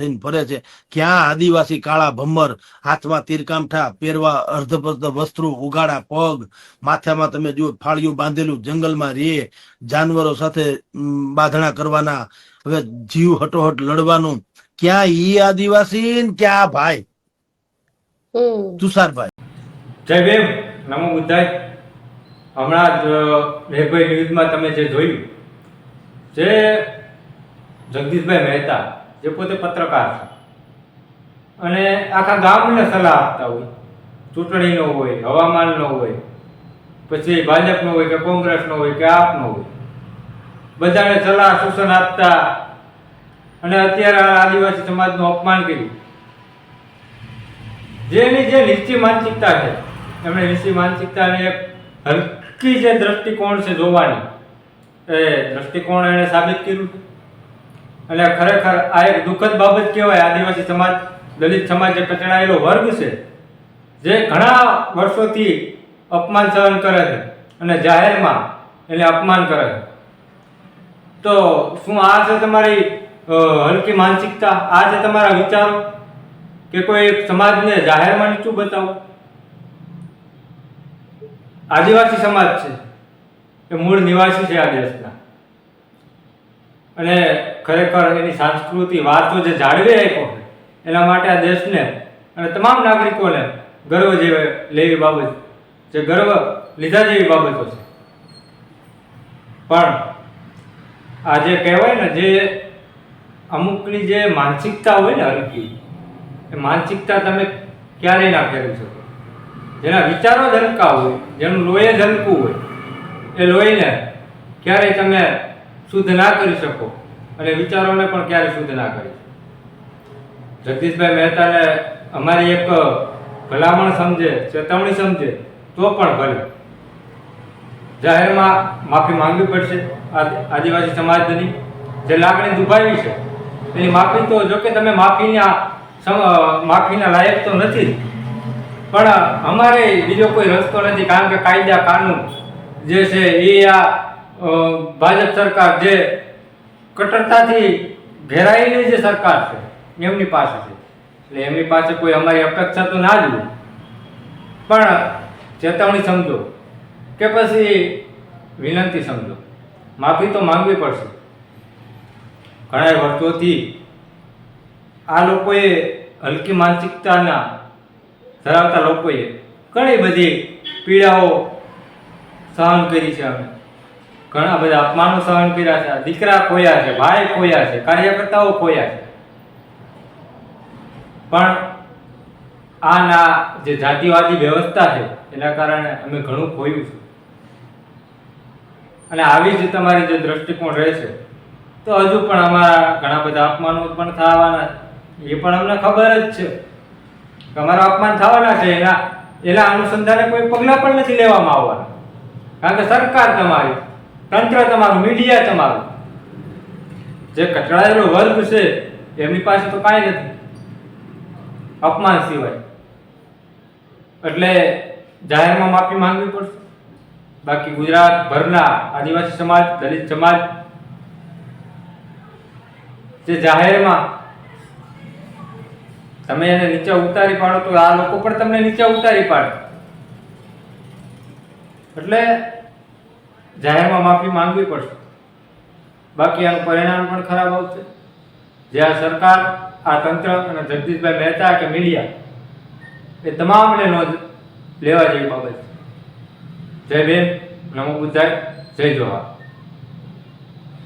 થઈને ફરે છે. ક્યાં આદિવાસી કાળા ભમર હાથમાં તીરકામઠા પહેરવા અર્ધપર્ધ વસ્ત્રો ઉગાડા પગ માથામાં તમે જુઓ ફાળિયું બાંધેલું જંગલમાં રે જાનવરો સાથે બાંધણા કરવાના હવે જીવ હટોહટ લડવાનું. ક્યાં ઈ આદિવાસી ક્યાં ભાઈ? તુષારભાઈ. જય ભીમ. નમો બુદ્ધાય. હમણાં જ રેગભાઈ ન્યૂઝમાં તમે જે જોયું જે જગદીશભાઈ મહેતા જે પોતે પત્રકાર છે. અને આખા ગામને સલાહ આપતા હોય. ચૂંટણીનો હોય હવામાનનો હોય, પછી ભાજપનો હોય કે કોંગ્રેસનો હોય કે આપનો હોય. બધાને સલાહ સૂચન આપતા અને અત્યારે આદિવાસી સમાજનું અપમાન કર્યું. જેની જે નિશ્ચિત માનસિકતા છે, એમણે નીચી માનસિકતાને એક હલકી જે દ્રષ્ટિકોણ છે જોવાની, એ દ્રષ્ટિકોણ એણે સાબિત કર્યું. છે અને ખરેખર આ એક દુઃખદ બાબત કહેવાય, આદિવાસી સમાજ, દલિત સમાજ કચડાયેલો વર્ગ છે, જે ઘણા વર્ષોથી અપમાન સહન કરે છે અને જાહેરમાં એને અપમાન કરે છે. તો શું આ છે તમારી હલકી માનસિકતા? આ છે તમારા વિચારો? કે કોઈ સમાજને જાહેરમાં નીચું બતાવો? આદિવાસી સમાજ છે, એ મૂળ નિવાસી છે આ દેશના અને ખરેખર એની સાંસ્કૃતિક વારસો જે જાળવી રાખ્યો એના માટે આ દેશને અને તમામ નાગરિકોને ગર્વ જેવી લેવી બાબત, જે ગર્વ લીધા જેવી બાબતો છે. પણ આ જે કહેવાય ને, જે અમુકની જે માનસિકતા હોય ને હલકી, એ માનસિકતા તમે ક્યારેય ના ફેરવી શકો. જેના વિચારો જ હલકા હોય, જેનું લોહી જ હોય, એ લોહીને ક્યારેય તમે શુદ્ધ ના કરી શકો અને વિચારોને પણ ક્યારેય શુદ્ધ ના કરી શકો? જગદીશભાઈ મહેતાને અમારી એક ભલામણ સમજે, ચેતવણી સમજે, તો પણ ભલે. જાહેરમાં માફી માંગવી પડશે આદિવાસી સમાજની. જે લાગણી દુભાવી છે, એની માફી તો જો કે તમે માફીના માફીના લાયક તો નથી. પણ અમારે બીજો કોઈ રસ્તો નથી, કારણ કે કાયદા કાનૂન જે છે એ આ ભાજપ સરકાર જે કટ્ટરતાથી ઘેરાયેલી જે સરકાર છે, એમની પાસે છે. એટલે એમની પાસે કોઈ અમારી અપેક્ષા તો ના જ પણ ચેતવણી સમજો કે પછી વિનંતી સમજો. માફી તો માંગવી પડશે. ઘણા વર્ષોથી આ લોકોએ હલકી માનસિકતાના ધરાવતા લોકોએ ઘણી બધી પીડાઓ સહન કરી છે અમે. ઘણા બધા અપમાનો સહન કર્યા છે દીકરા ખોયા છે, ભાઈ ખોયા છે, કાર્યકર્તાઓ ખોયા છે. પણ આના જે જાતિવાદી વ્યવસ્થા છે, એના કારણે અમે ઘણું ખોયું છે. અને આવી જ તમારી જે દ્રષ્ટિકોણ રહેશે તો હજુ પણ અમારા ઘણા બધા અપમાનો પણ થવાના એ પણ અમને ખબર જ છે કે અમારા અપમાન થવાના છે, એના એના અનુસંધાને કોઈ પગલાં પણ નથી લેવામાં આવવાના. કારણ કે સરકાર તમારી તંત્ર તમારું મીડિયા તમારું. જે કચડાયેલો વર્ગ છે, એમની પાસે તો કાંઈ નથી. અપમાન સિવાય. એટલે જાહેરમાં માફી માંગવી પડશે. બાકી ગુજરાત ભરના આદિવાસી સમાજ, દલિત સમાજ, જે જાહેરમાં તમે એને નીચે ઉતારી પાડો તો આ લોકો પણ તમને નીચે ઉતારી પાડે. એટલે જાહેરમાં માફી માંગવી પડશે. બાકી આનું પરિણામ પણ ખરાબ આવશે. જે આ સરકાર, આ તંત્ર અને જગદીશભાઈ મહેતા કે મીડિયા, એ તમામને નોંધ લેવા જેવી બાબત છે. જય બેન નમો બુદ્ધાય, જય જોહાર